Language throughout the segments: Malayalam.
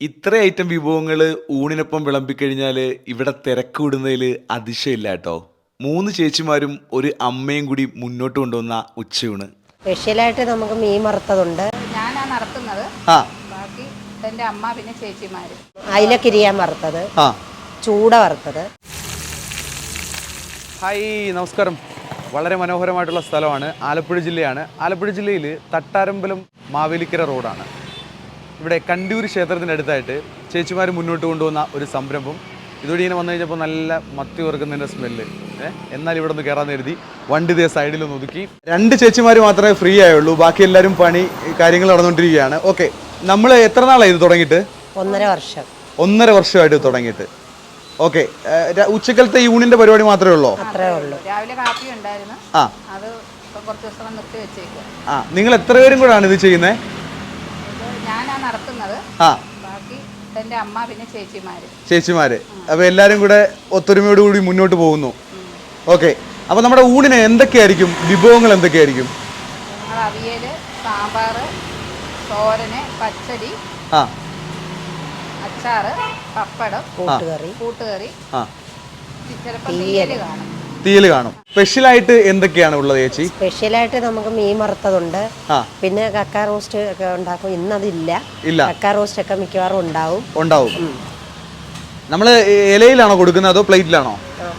ഇത്ര ഐറ്റം വിഭവങ്ങൾ ഊണിനൊപ്പം വിളമ്പിക്കഴിഞ്ഞാൽ ഇവിടെ തിരക്ക് വിടുന്നതിൽ അതിശയമില്ല കേട്ടോ. മൂന്ന് ചേച്ചിമാരും ഒരു അമ്മയും കൂടി മുന്നോട്ട് കൊണ്ടുവന്ന ഉച്ചയൂണ്. സ്പെഷ്യലായിട്ട് നമുക്ക് മീൻ വറുത്തതുണ്ട്. ഞാനാ നടത്തുന്നത്. ആ. ബാക്കി എന്റെ അമ്മ പിന്നെ ചേച്ചിമാര്. അയിലക്കിരിയാൻ വറുത്തത്. ആ. ചൂട വറുത്തത്. ഹായ് നമസ്കാരം. വളരെ മനോഹരമായിട്ടുള്ള സ്ഥലമാണ് ആലപ്പുഴ ജില്ലയാണ്. ആലപ്പുഴ ജില്ലയിൽ തട്ടാരമ്പലം മാവേലിക്കര റോഡാണ്. ഇവിടെ കണ്ടൂർ ക്ഷേത്രത്തിന്റെ അടുത്തായിട്ട് ചേച്ചിമാർ മുന്നോട്ട് കൊണ്ടുവന്ന ഒരു സംരംഭം. ഇതുവഴി ഇങ്ങനെ വന്നു കഴിഞ്ഞപ്പോൾ നല്ല മത്തി ഉറക്കുന്നതിന്റെ സ്മെല്ല് എന്നാൽ ഇവിടെ നിന്ന് കയറാൻ കരുതി വണ്ടി ഇതേ സൈഡിൽ ഒന്ന് ഒതുക്കി. രണ്ട് ചേച്ചിമാർ മാത്രമേ ഫ്രീ ആയുള്ളൂ. ബാക്കി എല്ലാവരും പണി കാര്യങ്ങൾ നടന്നുകൊണ്ടിരിക്കുകയാണ്. ഓക്കെ നമ്മൾ എത്ര നാളായി ഇത് തുടങ്ങിയിട്ട്? ഒന്നര വർഷം. ഒന്നര വർഷമായിട്ട് തുടങ്ങിയിട്ട്. ഓക്കെ ഉച്ചക്കലത്തെ യൂണിന്റെ പരിപാടി മാത്രമേ ഉള്ളൂ? രാവിലെ കാപ്പി ഉണ്ടായിരുന്നു. ആ. അത് കുറച്ച് ദിവസം നിർത്തി വെച്ചേക്കുക ആ നിങ്ങൾ എത്ര പേരും കൂടാണ് ഇത് ചെയ്യുന്നത് ഞാനാ നടത്തുന്നത്. ആ. ബാക്കി അമ്മ പിന്നെ ചേച്ചിമാര്. ചേച്ചിമാര്. അപ്പൊ എല്ലാരും കൂടെ ഒത്തൊരുമയോട് കൂടി മുന്നോട്ട് പോകുന്നു. ഓക്കെ. അപ്പൊ നമ്മുടെ ഊണിന് എന്തൊക്കെയായിരിക്കും? വിഭവങ്ങൾ എന്തൊക്കെയായിരിക്കും? ഞങ്ങൾ അവിയൽ സാമ്പാർ തോരന് പച്ചടി ആ. അച്ചാറ് പപ്പടം കൂട്ടുകറി. കൂട്ടുകറി. ആ. ചിലപ്പോൾ തീയൽ. കാണും. തീയൽ കാണും. സ്പെഷ്യലായിട്ട് എന്തൊക്കെയാണ് ഉള്ളത് ചേച്ചി? സ്പെഷ്യലായിട്ട് നമുക്ക് മീൻ വറുത്തതുണ്ട്. പിന്നെ കക്ക റോസ്റ്റ് ഒക്കെ ഉണ്ടാക്കും. ഇന്നതില്ല. ഇല്ല. കക്ക റോസ്റ്റ് ഒക്കെ മിക്കവാറും ഉണ്ടാവും. ഉണ്ടാവും. നമ്മൾ ഇലയിലാണോ കൊടുക്കുന്നത് അതോ പ്ലേറ്റിലാണോ?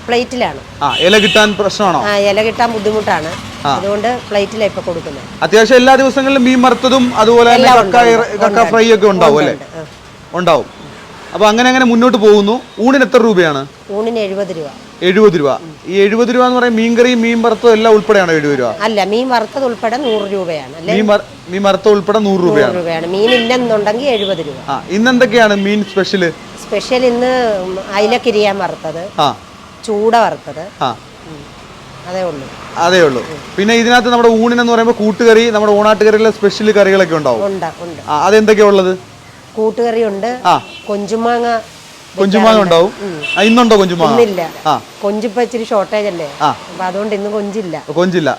പ്ലേറ്റിലാണ്. ആ ഇല കിട്ടാൻ പ്രശ്നമാണോ? ആ ഇല കിട്ടാൻ ബുദ്ധിമുട്ടാണ്. അതുകൊണ്ട് പ്ലേറ്റിലാണ് ഇപ്പൊ കൊടുക്കുന്നത്. അത്യാവശ്യം എല്ലാ ദിവസങ്ങളിലും മീൻ വറുത്തതും അതുപോലെ തന്നെ കക്ക ഫ്രൈ ഒക്കെ ഉണ്ടാവും അല്ലേ? ഉണ്ടാവും. അപ്പൊ അങ്ങനെ അങ്ങനെ മുന്നോട്ട് പോകുന്നു. ഊണിന് എത്ര രൂപയാണ്? ഊണിന് എഴുപത് രൂപ. എഴുപത് രൂപ. ഈ എഴുപത് രൂപ എന്ന് പറയുമ്പോൾ മീൻകറിയും മീൻ വറുത്തതും എല്ലാം ഉൾപ്പെടെയാണോ എഴുപത് രൂപ? അല്ല മീൻ വറുത്തത് ഉൾപ്പെടെ നൂറ് രൂപയാണ് അല്ലെ? മീൻ വറ- മീൻ വറുത്ത ഉൾപ്പെടെ നൂറ് നൂറ് രൂപയാണ്. രൂപയാണ്. മീൻ ഇല്ലെന്നുണ്ടെങ്കിൽ എഴുപത് രൂപ. ആ ഇന്ന് എന്തൊക്കെയാണ് മീൻ സ്പെഷ്യൽ? സ്പെഷ്യൽ ഇന്ന് അയിലക്കിരിയാൻ വറുത്തത് ആ. ചൂട വറുത്തത്. ആ. ഉം. അതേ ഉള്ളൂ. അതേ ഉള്ളൂ. പിന്നെ ഇതിനകത്ത് നമ്മുടെ ഊണിനെന്ന് പറയുമ്പോൾ കൂട്ടുകറി നമ്മുടെ ഊണാട്ടുകറിയിലെ സ്പെഷ്യൽ കറികളൊക്കെ ഉണ്ടാവും. ഉണ്ട് ഉണ്ട്. ആ അതെന്തൊക്കെയാ ഉള്ളത്? കൂട്ടുകറി ഉണ്ട് ആ. കൊഞ്ചുമാങ്ങ കൊഞ്ചുമാങ്ങ ഉണ്ടാവും. ഇന്നുണ്ടോ കൊഞ്ചുമാങ്ങ ഇല്ല കൊഞ്ചിപ്പോ ഇച്ചിരി ഷോർട്ടേജ് അല്ലേ. അപ്പൊ അതുകൊണ്ട് ഇന്ന് കൊഞ്ചില്ല. കൊഞ്ചില്ല.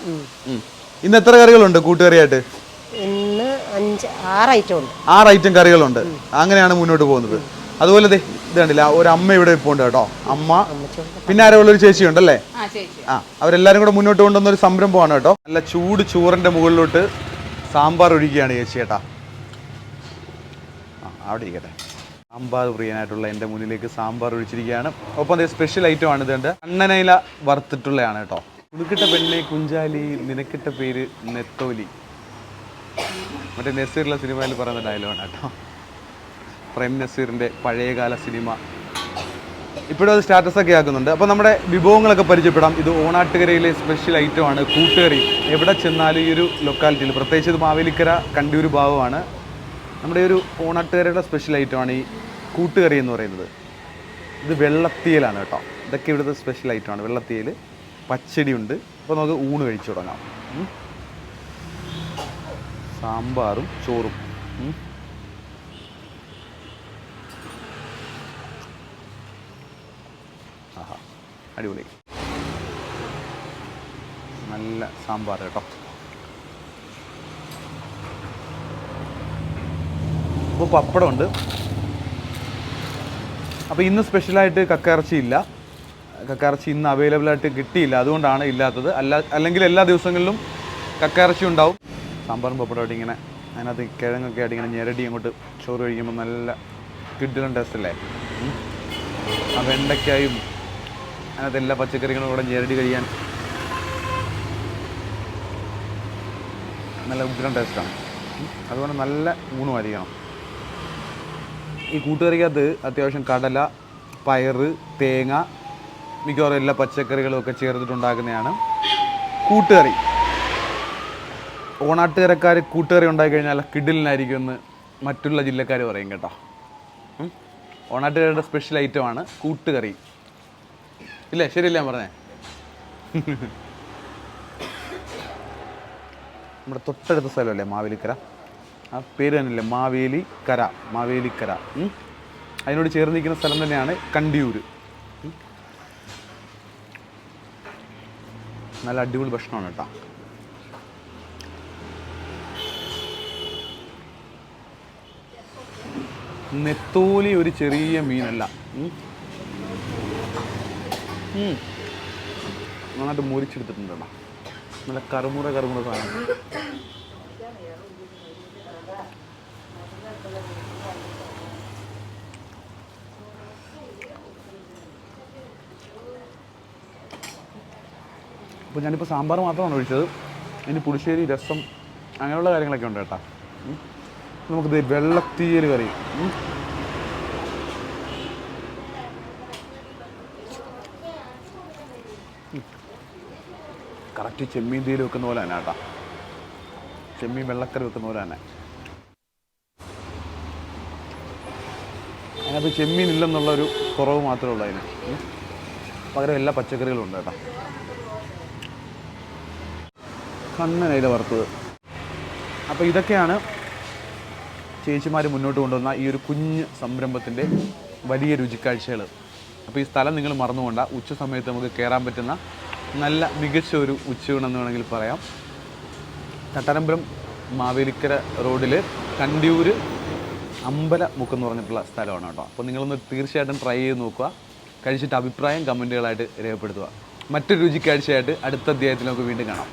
ഇന്ന് എത്ര കറികളുണ്ട് കൂട്ടുകറിയായിട്ട്? ഇന്ന് അഞ്ച് ആറ് ഐറ്റം ഉണ്ട്. ആറ് ഐറ്റം കറികളുണ്ട്. അങ്ങനെയാണ് മുന്നോട്ട് പോകുന്നത്. അതുപോലെ ദേ ഇത് കണ്ടില്ല ഒരു അമ്മ ഇവിടെ ഇപ്പോൾ ഉണ്ട് കേട്ടോ. അമ്മ. പിന്നെ ആരോ ഉള്ളൊരു ചേച്ചി ഉണ്ടല്ലേ? ആ ചേച്ചി. ആ അവരെല്ലാരും കൂടെ മുന്നോട്ട് കൊണ്ടുവന്ന ഒരു സംരംഭമാണ് കേട്ടോ. നല്ല ചൂട് ചോറിന്റെ മുകളിലോട്ട് സാമ്പാർ ഒഴിക്കുകയാണ് ചേച്ചി ചേട്ടാ ആ അവിടെ ഇരിക്കട്ടെ. സാമ്പാർ പ്രിയനായിട്ടുള്ള എന്റെ മുന്നിലേക്ക് സാമ്പാർ ഒഴിച്ചിരിക്കുകയാണ്. ഒപ്പം അതേ സ്പെഷ്യൽ ഐറ്റം ആണ് ഇതുണ്ട്. അണ്ണനയില വറുത്തിട്ടുള്ളതാണ് കേട്ടോ. ഉടുക്കിട്ട പെണ്ണെ കുഞ്ചാലി നിനക്കിട്ട പേര് നെത്തോലി. മറ്റേ നസീറിലെ സിനിമയിൽ പറയുന്ന ഡയലോഗാണ് കേട്ടോ. പ്രേം നസീറിന്റെ പഴയകാല സിനിമ. ഇപ്പോഴും അത് സ്റ്റാറ്റസ് ഒക്കെ ആക്കുന്നുണ്ട്. അപ്പോൾ നമ്മുടെ വിഭവങ്ങളൊക്കെ പരിചയപ്പെടാം. ഇത് ഓണാട്ടുകരയിലെ സ്പെഷ്യൽ ഐറ്റമാണ് കൂട്ടുകറി. എവിടെ ചെന്നാലും ഈ ഒരു ലൊക്കാലിറ്റിയിൽ പ്രത്യേകിച്ച് ഇത് മാവേലിക്കര കണ്ടിയൂർ ഭാവമാണ് നമ്മുടെ ഒരു ഓണാട്ടുകരയുടെ സ്പെഷ്യൽ ഐറ്റമാണ് ഈ കൂട്ടുകറി എന്ന് പറയുന്നത് ഇത് വെള്ളത്തിയലാണ് കേട്ടോ. ഇതൊക്കെ ഇവിടുത്തെ സ്പെഷ്യൽ ഐറ്റമാണ് വെള്ളത്തിയൽ പച്ചടിയുണ്ട് അപ്പോൾ നമുക്ക് ഊണ് കഴിച്ചു തുടങ്ങാം. സാമ്പാറും ചോറും. അടിപൊളി. നല്ല സാമ്പാർ കേട്ടോ. അപ്പോൾ പപ്പടമുണ്ട്. അപ്പോൾ ഇന്ന് സ്പെഷ്യലായിട്ട് കക്കയിറച്ചി ഇല്ല കക്കയിറച്ചി ഇന്ന് അവൈലബിൾ ആയിട്ട് കിട്ടിയില്ല. അതുകൊണ്ടാണ് ഇല്ലാത്തത്. അല്ല അല്ലെങ്കിൽ എല്ലാ ദിവസങ്ങളിലും കക്കയിറച്ചി ഉണ്ടാവും. സാമ്പാറും പപ്പടമായിട്ട് ഇങ്ങനെ അതിനകത്ത് കിഴങ്ങൊക്കെ ആയിട്ട് ഇങ്ങനെ ഞെരടി അങ്ങോട്ട് ചോറ് കഴിക്കുമ്പോൾ നല്ല കിഡിലും ടേസ്റ്റ് അല്ലേ? ആ വെണ്ടയ്ക്കായും അതിനകത്ത് എല്ലാ പച്ചക്കറികളും കൂടെ ഞെരടി കഴിയാൻ നല്ല ഉഗ്രം ടേസ്റ്റാണ് അതുകൊണ്ട് നല്ല ഊണുമായിരിക്കണം ഈ കൂട്ടുകറിക്കകത്ത് അത്യാവശ്യം കടല പയറ് തേങ്ങ മിക്കവാറും എല്ലാ പച്ചക്കറികളും ഒക്കെ ചേർത്തിട്ടുണ്ടാക്കുന്നതാണ് കൂട്ടുകറി. ഓണാട്ടുകരക്കാർ കൂട്ടുകറി ഉണ്ടാക്കി കഴിഞ്ഞാൽ കിഡിലിനായിരിക്കും എന്ന് മറ്റുള്ള ജില്ലക്കാർ പറയും കേട്ടോ. ഓണാട്ടുകാരുടെ സ്പെഷ്യൽ ഐറ്റമാണ് കൂട്ടുകറി. ഇല്ലേ? ശരിയല്ല ഞാൻ പറഞ്ഞേ? നമ്മുടെ തൊട്ടടുത്ത സ്ഥലമല്ലേ മാവേലിക്കര? ആ പേര് തന്നെയല്ലേ മാവേലി കര. മാവേലിക്കര. അതിനോട് ചേർന്ന് നിൽക്കുന്ന സ്ഥലം തന്നെയാണ് കണ്ടിയൂർ നല്ല അടിപൊളി ഭക്ഷണമാണ് കേട്ടോ. നെത്തോലി ഒരു ചെറിയ മീനല്ല. നന്നായിട്ട് മുരിച്ചെടുത്തിട്ടുണ്ട് നല്ല കറുമുറ കറുമുറ സാധനം. അപ്പോൾ ഞാനിപ്പോൾ സാമ്പാർ മാത്രമാണ് ഒഴിച്ചത്. ഇനി പുളിശ്ശേരി രസം അങ്ങനെയുള്ള കാര്യങ്ങളൊക്കെ ഉണ്ട് കേട്ടോ. നമുക്കിത് വെള്ളത്തീയൽ കറി. കറക്റ്റ് ചെമ്മീൻ തീയിൽ വെക്കുന്ന പോലെ തന്നെ കേട്ടോ. ചെമ്മീൻ വെള്ളക്കറി വെക്കുന്ന പോലെ തന്നെ അതിനകത്ത് ചെമ്മീൻ ഇല്ലെന്നുള്ളൊരു കുറവ് മാത്രമേ ഉള്ളൂ അതിന്. പകരം എല്ലാ പച്ചക്കറികളും ഉണ്ട് കേട്ടോ. കണ്ണനയില വറുത്തത്. അപ്പോൾ ഇതൊക്കെയാണ് ചേച്ചിമാർ മുന്നോട്ട് കൊണ്ടുവന്ന ഈ ഒരു കുഞ്ഞ് സംരംഭത്തിന്റെ വലിയ രുചിക്കാഴ്ചകൾ അപ്പോൾ ഈ സ്ഥലം നിങ്ങൾ മറന്നുകൊണ്ട ഉച്ച സമയത്ത് നമുക്ക് കയറാൻ പറ്റുന്ന നല്ല മികച്ച ഒരു ഉച്ചയൂണെന്ന് വേണമെങ്കിൽ പറയാം. തട്ടാരമ്പലം മാവേലിക്കര റോഡിൽ കണ്ടിയൂർ അമ്പലമുക്ക് എന്ന് പറഞ്ഞിട്ടുള്ള സ്ഥലമാണ് കേട്ടോ. അപ്പോൾ നിങ്ങളൊന്ന് തീർച്ചയായിട്ടും ട്രൈ ചെയ്ത് നോക്കുക. കഴിച്ചിട്ട് അഭിപ്രായം കമന്റുകളായിട്ട് രേഖപ്പെടുത്തുക. മറ്റൊരു രുചിക്കാഴ്ചയായിട്ട് അടുത്ത അധ്യായത്തിൽ നമുക്ക് വീണ്ടും കാണാം.